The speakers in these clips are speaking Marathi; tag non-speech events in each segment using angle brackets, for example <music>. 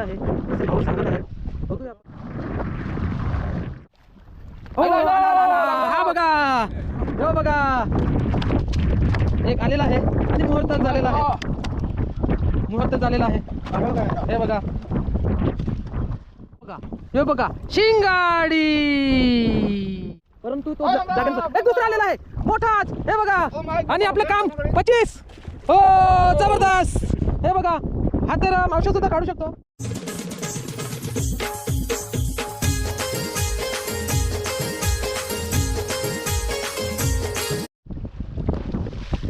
आलेला आहे असे भाऊ सांगत आहेत. बघूया. हो. हा बघा. हो बघा. एक आलेला आहे. आणि मुहूर्त झालेला आहे? मुहूर्त झालेला आहे. हे बघा. बघा. हे बघा. शिंगाडी. परंतु तो दुसरा आलेला आहे. मोठाच. हे बघा. आणि आपलं काम. पच्चीस. हो जबरदस्त. हे बघा. हा तर मावशा सुद्धा काढू शकतो.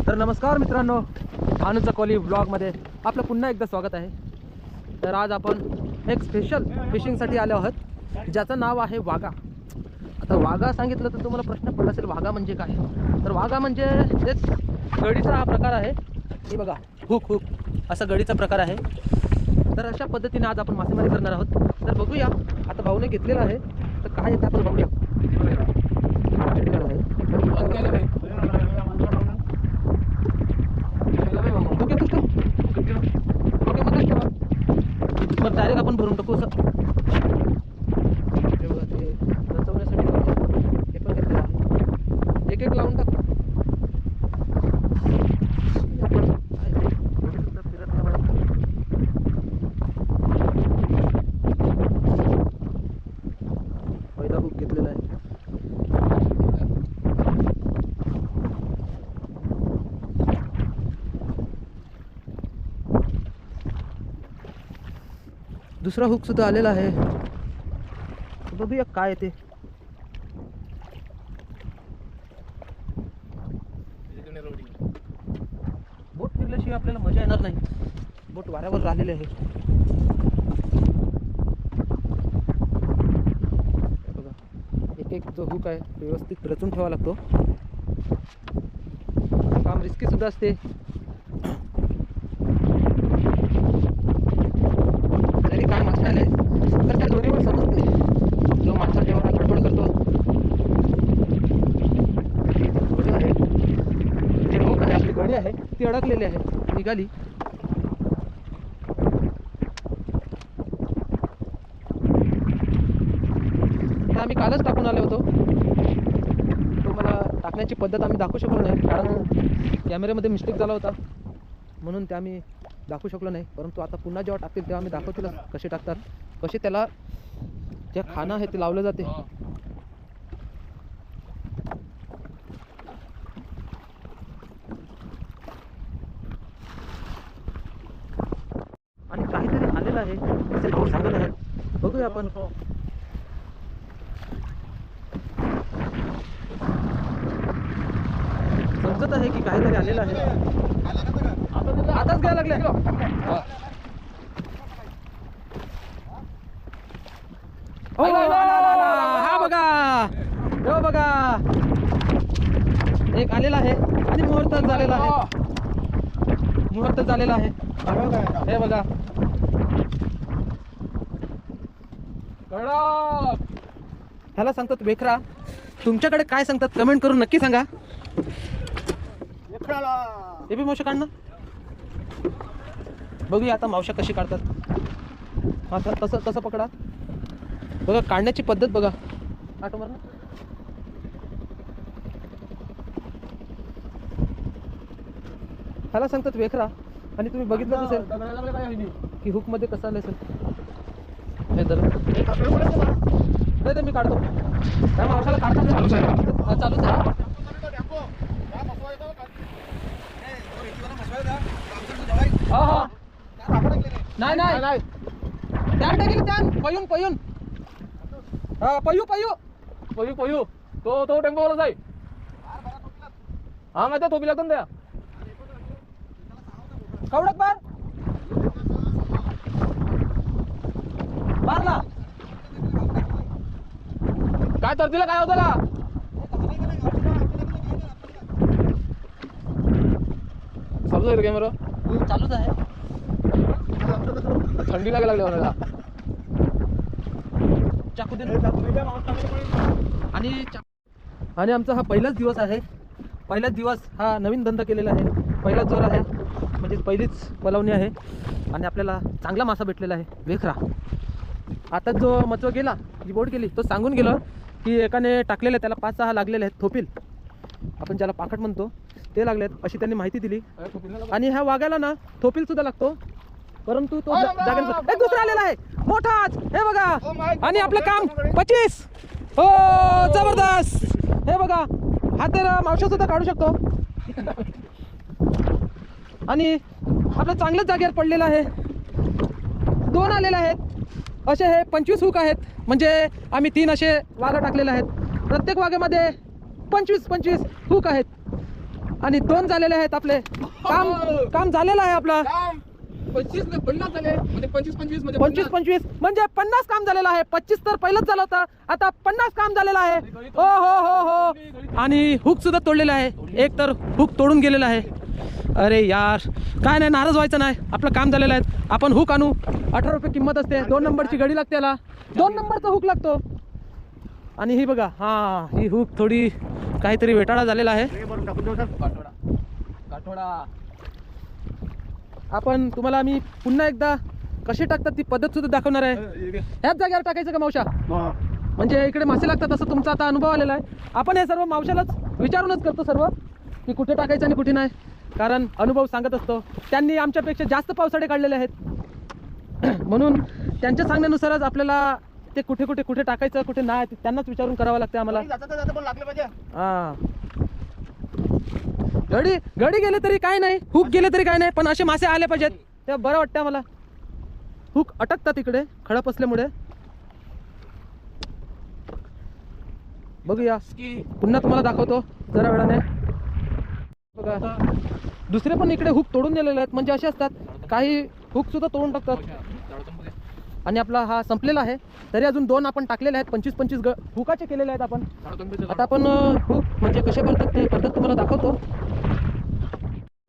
तर नमस्कार मित्रांनो भानूचा कॉली ब्लॉगमध्ये आपलं पुन्हा एकदा स्वागत आहे. तर आज आपण एक स्पेशल फिशिंगसाठी आलो आहोत ज्याचं नाव आहे वाघा. आता वाघा सांगितलं तर तुम्हाला प्रश्न पडला असेल वाघा म्हणजे काय? तर वाघा म्हणजे तेच गडीचा हा प्रकार आहे. हे बघा हुक हुक. असा गडीचा प्रकार आहे. तर अशा पद्धतीने आज आपण मासेमारी करणार आहोत. तर बघूया आता भाऊने घेतलेला आहे. तर काय येतं आपण बघूया ओके तू तू ओके मग काय करा मग डायरेक्ट आपण भरून टाकू असं हे बघा ते रचवण्यासाठी लावलं. हे पण घेतलेलं आहे. एक एक लावून टाकू आपण काय ते, थोडी सुद्धा फिरत नाही मला. पहिला हुक घेतलेला आहे दुसरा हुक सुद्धा आलेला आहे. बघूया काय ते. बोट फिरल्याशिवाय आपल्याला मजा येणार नाही. बोट वाऱ्यावर राहिलेले आहे. बघा एक एक जो हुक आहे व्यवस्थित रचून ठेवा लागतो. काम रिस्की सुद्धा असते जरी काय मासे आले तर त्या दोन्हीवर समजते जो मासा जेव्हा गडबड करतो गडी आहे जे हुक आहे आपली गडी आहे ती अडकलेली आहे निघाली. आम्ही कालच टाकून आलो होतो. तुम्हाला टाकण्याची पद्धत आम्ही दाखवू शकलो नाही कारण कॅमेऱ्यामध्ये मिस्टेक झाला होता. म्हणून ते आम्ही दाखवू शकलो नाही परंतु आता पुन्हा जेव्हा टाकतील तेव्हा आम्ही दाखवतील कसे टाकतात. कसे त्याला जे खाणं आहे ते लावलं जाते आणि काहीतरी आलेलं आहे असे भाऊ सांगत आहेत हो. बघूया समजत आहे की काहीतरी आलेलं आहे. आताच घ्यायला लागले. हो, हो, हो, हा बघा. हो बघा. एक आलेला आहे आणि मुहूर्त झालेला आहे. मुहूर्त झालेला आहे. हे बघा. ह्याला सांगतात वेखरा. तुमच्याकडे काय सांगतात कमेंट करून नक्की सांगा. ते बी मावशा काढणं बघूया आता मावशा कशी काढतात. हा तर तसं तसं पकडा. बघा काढण्याची पद्धत बघा. आठव ना? ह्याला सांगतात वेखरा. आणि तुम्ही बघितलं असेल की हुकमध्ये कसं आलं असेल. नाही तर मी काढतो काय मावशाला काढतात चालूच आहे चालूच आहे हा हा नाही नाही त्यान टाकेल त्यान पयून पयून हा पयू पयू पयू पयू तो तो टेम्पो वाला जाय हा माहिती तो लागतो ना त्या कवडक बार काय तरतीला काय होतं का चालू आहे कॅमेरा चालूच आहे. थंडी लागायला लागली मला चाकू दे आणि चा- आणि आमचा हा पहिलाच दिवस आहे. पहिलाच दिवस हा नवीन धंदा केलेला आहे. पहिलाच जोर आहे. म्हणजे पहिलीच पलवणी आहे. आणि आपल्याला चांगला मासा भेटलेला आहे. वेखरा आता जो मचो गेला जी बोट गेली तो सांगून गेलं. की एकाने टाकलेलं त्याला पाच सहा लागलेले आहेत थोपील. आपण ज्याला पाकट म्हणतो ते लागलेत अशी त्यांनी माहिती दिली. आणि ह्या वाघाला ना थोपील सुद्धा लागतो. परंतु तो जागेला दुसरा आलेला आहे. मोठाच. हे बघा. आणि आपलं काम पच्चीस. हो जबरदस्त. हे बघा. हा तर मावशा सुद्धा काढू शकतो. आणि आपलं चांगल्याच जागेवर पडलेलं आहे. दोन आलेले आहेत. असे हे पंचवीस हुक आहेत. म्हणजे आम्ही तीन असे वाघं टाकलेले आहेत. प्रत्येक वाघेमध्ये पंचवीस पंचवीस हुक आहेत. आणि दोन झालेले आहेत आपले. काम काम झालेलं आहे आपलं. पंचवीस पन्नास झाले. म्हणजे पंचवीस पंचवीस म्हणजे पंचवीस पंचवीस. म्हणजे पन्नास काम झालेलं आहे. पच्चीस तर पहिलंच झालं होतं. आता पन्नास काम झालेलं आहे. हो हो हो हो. आणि हुक सुद्धा तोडलेलं आहे. एक तर हुक तोडून गेलेलं आहे. अरे यार. काय नाही नाराज व्हायचं नाही. आपलं काम झालेलं आहे. आपण हुक आणू. अठरा रुपये किंमत असते. दोन नंबरची गडी लागते याला. दोन नंबरचा हुक लागतो. आणि ही बघा हा ही हुक थोडी काहीतरी वेटाळा झालेला आहे. आपण तुम्हाला आम्ही पुन्हा एकदा कशी टाकतात ती पद्धत सुद्धा दाखवणार आहे. ह्याच जागेवर टाकायचं का मावशा म्हणजे इकडे मासे लागतात असं तुमचा आता अनुभव आलेला आहे. आपण हे सर्व मावशालाच विचारूनच करतो सर्व की कुठे टाकायचं आणि कुठे नाही. कारण अनुभव सांगत असतो. त्यांनी आमच्यापेक्षा जास्त पावसाळे काढलेले आहेत. <clears throat> म्हणून त्यांच्या सांगण्यानुसारच आपल्याला ते कुठे कुठे कुठे टाकायचं कुठे नाही त्यांनाच विचारून करावं लागते आम्हाला. हा. गडी गडी गेले तरी काय नाही हुक गेले तरी काय नाही पण असे मासे आले पाहिजेत. तेव्हा बरं वाटतं मला हुक अटकतात इकडे खडप असल्यामुळे. बघूया. पुन्हा तुम्हाला दाखवतो जरा वेळाने. बघा. दुसरे पण इकडे हुक तोडून दिलेले आहेत. म्हणजे असे असतात काही हुक सुद्धा तोडून टाकतात. आणि आपला हा संपलेला आहे. तरी अजून दोन आपण टाकलेले आहेत. पंचवीस पंचवीस ग हुकाचे केलेले आहेत आपण. आता आपण हुक म्हणजे कसे करतात ते पद्धत तुम्हाला दाखवतो.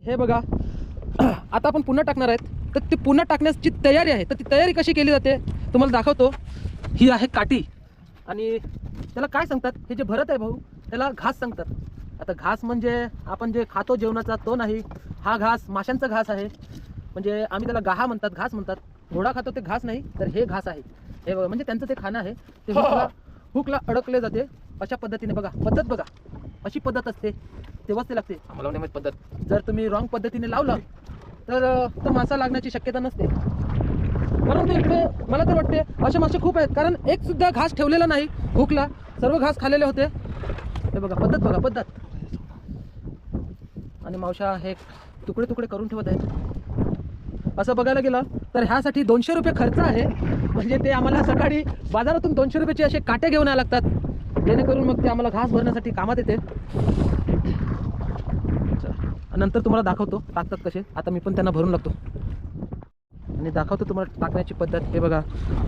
हे बघा. <clears throat> आता आपण पुन्हा टाकणार आहेत. तर ती पुन्हा टाकण्याची तयारी आहे. तर ती तयारी कशी केली जाते तुम्हाला दाखवतो. ही आहे काठी. आणि त्याला काय सांगतात? हे जे भरत आहे भाऊ त्याला घास सांगतात. आता घास म्हणजे आपण जे खातो जेवणाचा तो नाही हा घास माशांचा घास आहे. म्हणजे आम्ही त्याला गाहा म्हणतात घास म्हणतात. घोडा खातो ते घास नाही तर हे घास आहे. हे बघा म्हणजे त्यांचं ते खाणं आहे. ते हुकला हुकला अडकले जाते. अशा पद्धतीने बघा पद्धत बघा. अशी पद्धत असते. तेव्हाच ते लागते. आम्हाला पद्धत. जर तुम्ही रॉंग पद्धतीने लावलं तर तो मासा लागण्याची शक्यता नसते. परंतु इकडे मला तर वाटते असे मासे खूप आहेत. कारण एक सुद्धा घास ठेवलेला नाही हुकला. सर्व घास खाल्लेले होते. हे बघा पद्धत बघा पद्धत. आणि मावशा हे तुकडे तुकडे करून ठेवत आहेत. असं बघायला गेलं तर ह्यासाठी दोनशे रुपये खर्च आहे. म्हणजे ते आम्हाला सकाळी बाजारातून दोनशे रुपयाचे असे काटे घेऊन यायला लागतात. जेणेकरून मग ते आम्हाला घास भरण्यासाठी कामात येते. नंतर तुम्हाला दाखवतो टाकतात कसे. आता मी पण त्यांना भरून लागतो आणि दाखवतो तुम्हाला टाकण्याची पद्धत. हे बघा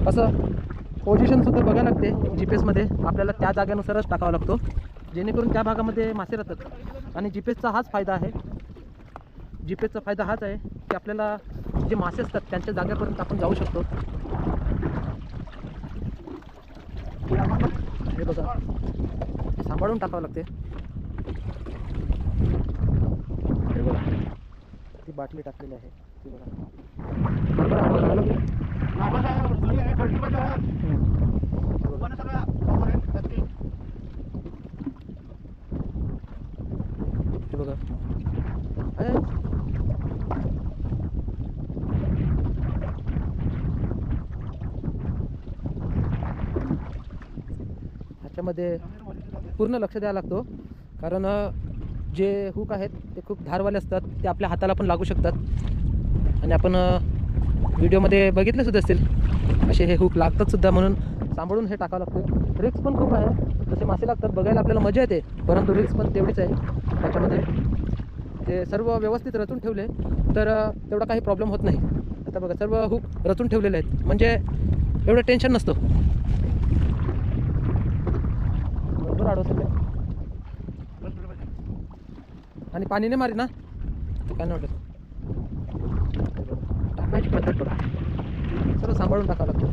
असं पोझिशन सुद्धा बघायला लागते जी पी एसमध्ये आपल्याला त्या जागेनुसारच टाकावा लागतो. जेणेकरून त्या भागामध्ये मासे राहतात. आणि जी पी एसचा हाच फायदा आहे. जी पी एसचा फायदा हाच आहे की आपल्याला जे मासे असतात त्यांच्या जागेपर्यंत आपण जाऊ शकतो. हे बघा. सांभाळून टाकावं लागते. हे बघा. ती बाटली टाकलेली आहे. ती बघा बरोबर आवाज आला की? हे बघा अरे ह्याच्यामध्ये पूर्ण लक्ष द्यावं लागतो. कारण जे हुक आहेत ते खूप धारवाले असतात. ते आपल्या हाताला पण लागू शकतात. आणि आपण व्हिडिओमध्ये बघितले सुद्धा असतील. असे हे हुक लागतातसुद्धा म्हणून सांभाळून हे टाकावं लागतं. रिक्स पण खूप आहे. जसे मासे लागतात बघायला आपल्याला मजा येते. परंतु रिक्स पण तेवढीच आहे. त्याच्यामध्ये ते सर्व व्यवस्थित रचून ठेवले तर तेवढा काही प्रॉब्लेम होत नाही. आता बघा सर्व हुक रचून ठेवलेले आहेत. म्हणजे एवढं टेन्शन नसतो. बरोबर अडवत आणि पाणी नाही मारी ना? काय नाही वाटत टाकायची पद्धत बघा. सर्व सांभाळून टाकावं लागतं.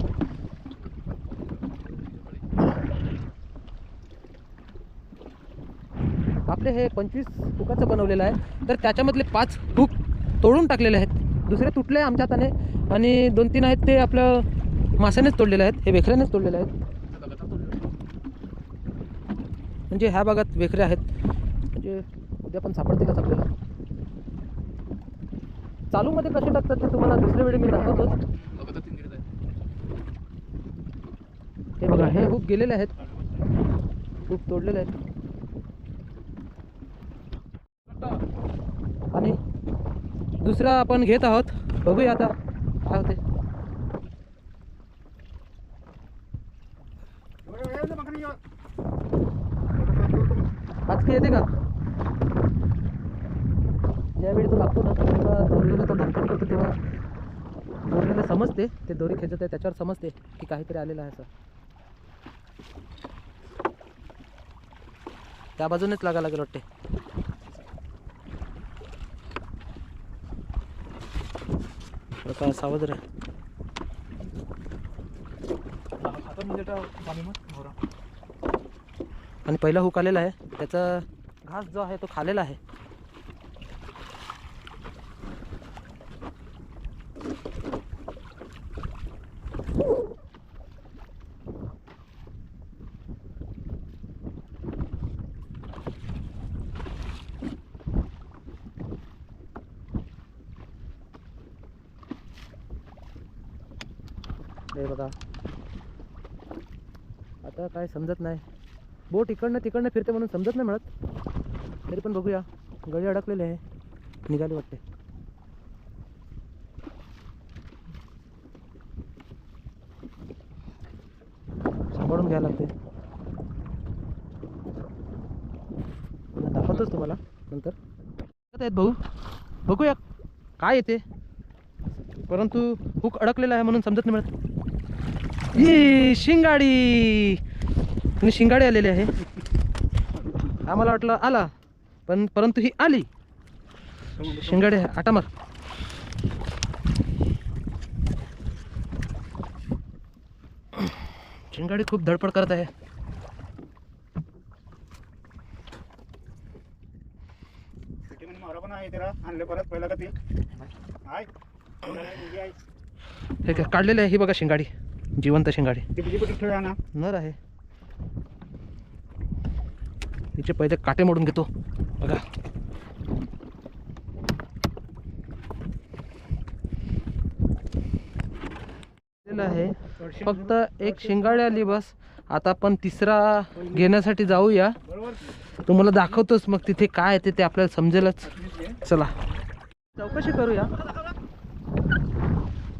आपले हे पंचवीस हुकाचं बनवलेलं आहे. तर त्याच्यामधले पाच हुक तोडून टाकलेले आहेत. दुसरे तुटले आमच्या हाताने आणि दोन तीन आहेत ते आपलं माशानेच तोडलेले आहेत. हे वेखऱ्यानेच तोडलेले आहेत. म्हणजे ह्या भागात वेखरे आहेत. म्हणजे उद्या पण सापडतीलच आपल्याला. चालूमध्ये कसे टाकतात ते तुम्हाला दुसऱ्या वेळी मी दाखवतोच. हे बघा हे खूप गेलेले आहेत. खूप तोडलेले आहेत. आणि दुसरा आपण घेत आहोत. बघूया आता काय होते आज येते का? ज्यावेळी तो लागतो ना तेव्हा दोरीला तो धडपड करतो तेव्हा दोरीला समजते ते दोरी खेचत आहे त्याच्यावर समजते की काहीतरी आलेलं आहे असं. त्या बाजूनेच लागा लागेल वाटते. काय सावध रे हातात म्हणजे त्या पाणी मग घोरा आणि पहिला हुक आलेला आहे. त्याचा घास जो आहे तो खालेला आहे. हे बघा. आता काय समजत नाही. बोट इकडनं तिकडनं फिरते म्हणून समजत नाही मिळत तरी पण बघूया. गळी अडकलेले आहे. निघाली वाटते. सांभाळून घ्यायला लागते. दाखवतोच तुम्हाला नंतर. आहेत भाऊ? बघूया. काय येते परंतु हुक अडकलेला आहे म्हणून समजत नाही मिळत ही शिंगाडी! आणि शिंगाडी आलेली आहे. आम्हाला वाटलं आला पण परंतु ही आली. शिंगाडी आटा मार. शिंगाडी खूप धडपड करत आहे. हे काढलेलं आहे ही बघा शिंगाडी जिवंत शिंगाडी. नर आहे. तिचे पहिले काटे मोडून घेतो. बघा. आहे. फक्त एक शिंगाडी आली बस. आता आपण तिसरा घेण्यासाठी जाऊया. तुम्हाला दाखवतोच मग तिथे काय आहे ते ते आपल्याला समजेलच. चला. चौकशी करूया.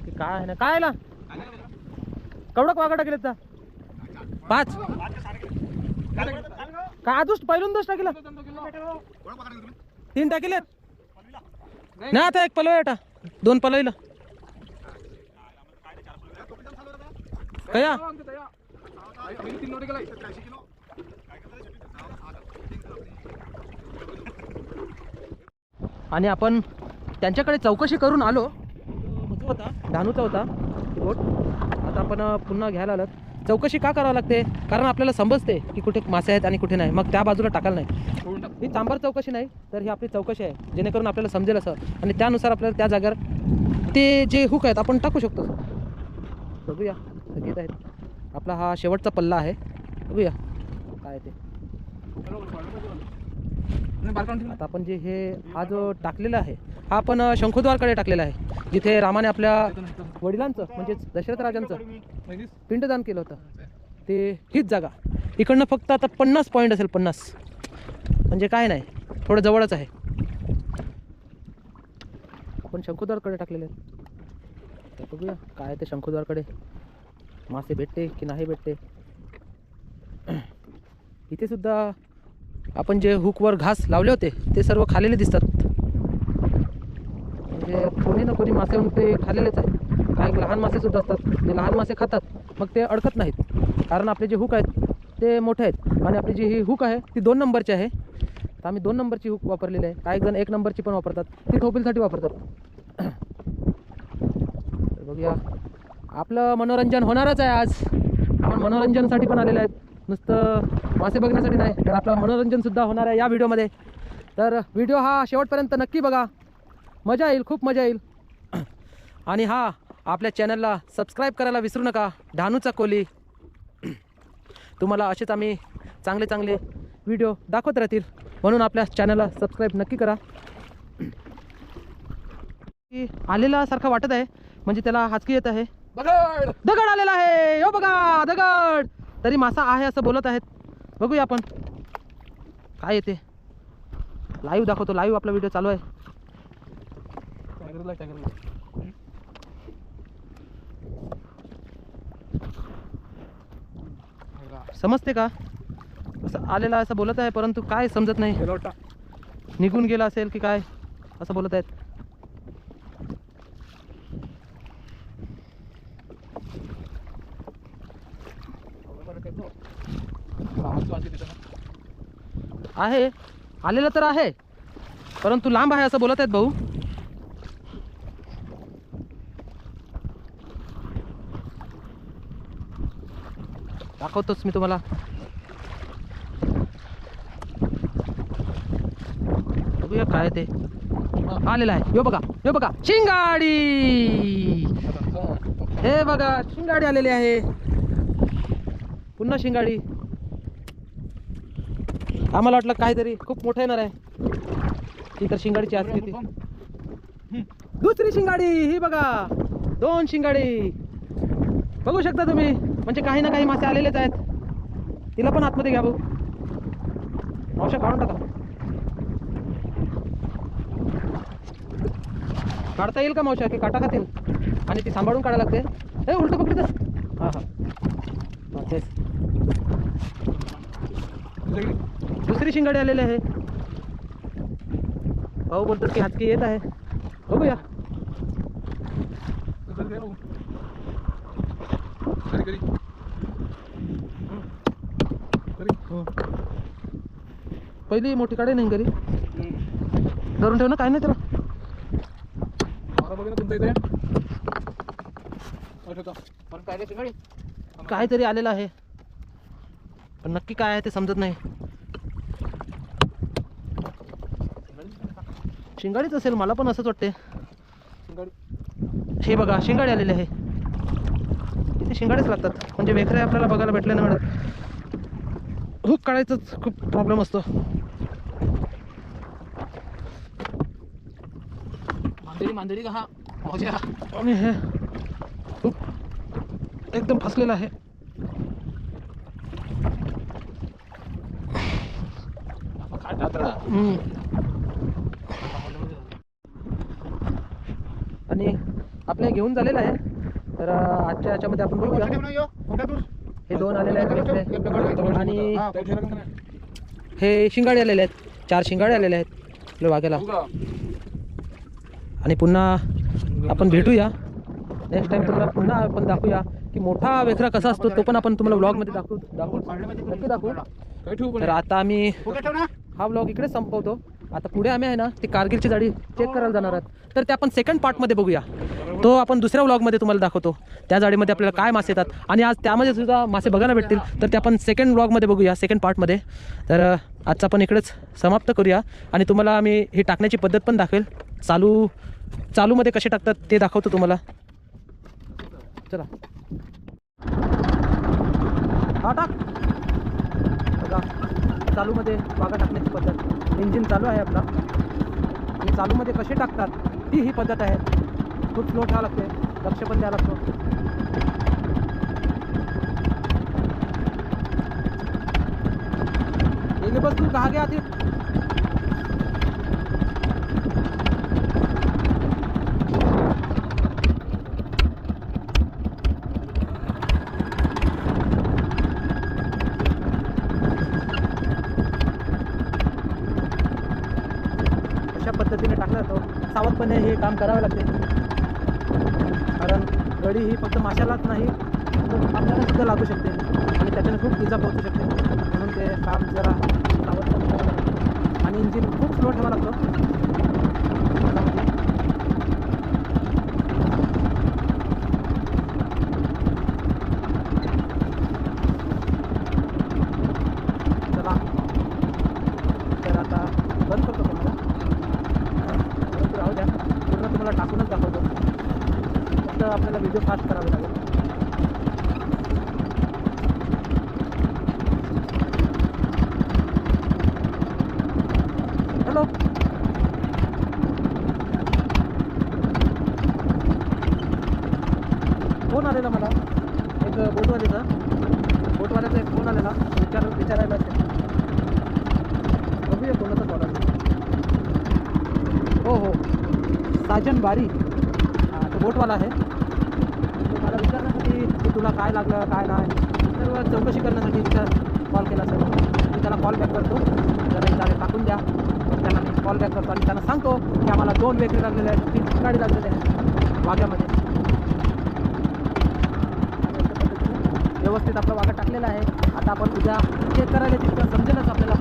ते काय आहे ना? काय ना? कवडक वागा टाकलेत का पाच. का आजच पहिलून दोष टाकीला? तीन टाकिलेत. नाही आता एक पलव आता दोन पलवीला. कया? आणि आपण त्यांच्याकडे चौकशी करून आलो. होता धानूचा होता. बोट आता आपण पुन्हा घ्यायला आलात. चौकशी का करावं लागते? कारण आपल्याला समजते की कुठे मासे आहेत आणि कुठे नाही. मग त्या बाजूला टाकायला नाही. ही तांबर चौकशी नाही तर ही आपली चौकशी आहे जेणेकरून आपल्याला समजेल असं. आणि त्यानुसार आपल्याला त्या जागेवर ते जे हुक आहेत आपण टाकू शकतो. बघूया. घेत आहेत. आपला हा शेवटचा पल्ला आहे. बघूया. काय ते. आता आपण जे हे हा जो टाकलेला आहे हा आपण शंखुद्वारकडे टाकलेला आहे. जिथे रामाने आपल्या वडिलांचं म्हणजेच दशरथ राजांचं पिंडदान केलं होतं. ते हीच जागा. इकडनं फक्त आता पन्नास पॉईंट असेल पन्नास. म्हणजे काय नाही थोडं जवळच आहे. पण शंकुद्वारकडे टाकलेले आहेत. बघूया काय आहे ते शंकुद्वारकडे मासे भेटते की नाही भेटते? इथे सुद्धा आपण जे हुकवर घास लावले होते ते सर्व खालेले दिसतात. म्हणजे कोणी ना कोणी मासे म्हणून ते खाल्लेलेच आहे. काही लहान मासे सुद्धा असतात. ते लहान मासे खातात मग ते अडकत नाहीत. कारण आपले जे हुक आहेत ते मोठे आहेत. आणि आपली जी ही हुक आहे ती दोन नंबरची आहे. तर आम्ही दोन नंबरची हुक वापरलेली आहे. काही जण एक नंबरची पण वापरतात. ती थोपीलसाठी वापरतात. बघूया. आपलं मनोरंजन होणारच आहे आज. आपण मनोरंजनसाठी पण आलेलं आहेत. नुसतं मासे बघण्यासाठी नाही तर आपलं मनोरंजनसुद्धा होणार आहे या व्हिडिओमध्ये. तर व्हिडिओ हा शेवटपर्यंत नक्की बघा. मजा येईल खूप मजा येईल. <clears throat> आणि हा आपल्या चॅनलला सबस्क्राईब करायला विसरू नका. डहाणूचा कोली. तुम्हाला असेच आम्ही चांगले चांगले व्हिडिओ दाखवत राहतील. म्हणून आपल्या चॅनलला सबस्क्राईब नक्की करा. आलेला सारखा वाटत आहे म्हणजे त्याला हाचकी येत आहे. दगड! दगड आलेला आहे. हो बघा दगड! तरी मासा आहे असं बोलत आहेत. बघूया आपण. काय येते? लाईव्ह दाखवतो. लाईव्ह आपला व्हिडिओ चालू आहे. समजते का? असं आलेला असं बोलत आहे परंतु काय समजत नाही. निघून गेला असेल की काय? असं बोलत आहेत. आहे. आलेला तर आहे परंतु लांब आहे असं बोलत आहेत भाऊ. दाखवतोच मी तुम्हाला. बघूया काय ते. आलेलं आहे. यो बघा यो बघा. शिंगाडी! हे बघा शिंगाडी आलेली आहे. पुन्हा शिंगाडी. आम्हाला वाटलं काहीतरी खूप मोठं येणार आहे. ती तर शिंगाडीची असली ती दुसरी शिंगाडी ही बघा. दोन शिंगाडी. बघू शकता तुम्ही. म्हणजे काही ना काही मासे आलेलेच आहेत. तिला पण आतमध्ये घ्या भाऊ मावशा काढून टाका. काढता येईल का मावशा की काटा खातील आणि ती सांभाळून काढायला लागते. हे उलट पकडत हां हां. तेच दुसरी शिंगाडी आलेली आहे. भाऊ बोलतो की हातकी येत आहे. बघूया. करी करी हं. पहिली मोठी काढे नाही घरी? धरून ठेव ना काय नाही त्याला मारा बघा ना तुमच्या इथे. आठवता पण काय रे शिंगाडी? काहीतरी आलेलं आहे. पण नक्की काय आहे ते समजत नाही. शिंगाडीच असेल मला पण असंच वाटते शिंगाडी. हे बघा शिंगाडी आलेली आहे. शिंगाडेच लागतात. म्हणजे वेखरे आपल्याला बघायला भेटले नाही मिळत हुक काढायचंच. खूप प्रॉब्लेम असतो. मांदेरी मांदेरी का हा. आणि हे हुक एकदम फसलेलं आहे. आणि आपले घेऊन झालेलं आहे. तर आजच्या याच्यामध्ये आपण बघूया. हे दोन आलेले आहेत. आणि हे शिंगाडे आलेले आहेत. चार शिंगाडे आलेले आहेत. आपल्या वाघ्याला. आणि पुन्हा आपण भेटूया. नेक्स्ट टाइम तुम्हाला पुन्हा आपण दाखवूया की मोठा वेखरा कसा असतो तो पण आपण तुम्हाला व्लॉगमध्ये दाखवू दाखवू नक्की दाखवू. तर आता आम्ही हा व्लॉग इकडेच संपवतो. आता पुढे आम्ही आहे ना ती कारगिलची जाळी चेक करायला जाणार आहोत. तर ते आपण सेकंड पार्टमध्ये बघूया. तो आपण दुसऱ्या व्लॉगमध्ये तुम्हाला दाखवतो. त्या जाळीमध्ये आपल्याला काय मासे येतात आणि आज त्यामध्ये सुद्धा मासे बघायला भेटतील. तर ते आपण सेकंड व्लॉगमध्ये बघूया सेकंड पार्टमध्ये तर आजचं आपण इकडेच समाप्त करूया. आणि तुम्हाला आम्ही ही टाकण्याची पद्धत पण दाखवेल. चालू चालूमध्ये कसे टाकतात ते दाखवतो तुम्हाला. चला. हा टाक. चालूमध्ये वागा टाकण्याची पद्धत. इंजिन चालू आहे आपला. आणि चालूमध्ये कसे टाकतात ती ही पद्धत आहे. खूप स्लो ठेवा लागते. लक्ष पण द्यावं लागतो. एक बस तू कहा गया थी अशा पद्धतीने टाकला जातो सावधपणे हे काम करावं लागते. कारण गडी ही फक्त माशालाच नाही तर आपल्याला सुद्धा लागू शकते आणि त्याच्याने खूप इजा पोहोचू शकते. म्हणून ते काम जर सावधपणे करावं लागतं आणि इंजिन खूप स्लो ठेवावं लागतं हातामध्ये. चला तर आता बंद करतो तुम्हाला परंतु राहू द्या फोन आलेला मला. एक बोटवाल्याचा. बोटवाल्याचा एक फोन आलेला. विचार विचारायला बघूया कोणाचा कॉल आला. हो हो. साजन बारी. हां तो बोटवाला आहे. तो मला विचारण्यासाठी की तुला काय लागलं काय नाही. सर्व चौकशी करण्यासाठी विचार कॉल केला सर मी त्याला कॉल बॅक करतो. जरा विचारे टाकून द्या. त्यांना मी कॉल बॅक करतो आणि त्यांना सांगतो की आम्हाला दोन वेगळे लागलेले आहेत तीन गाडी लागलेले आहेत. वाघ्यामध्ये आणि अशा पद्धतीने व्यवस्थित आपला वाघा टाकलेला आहे. आता आपण उद्या चेक करायला तिथं समजेलच आपल्याला.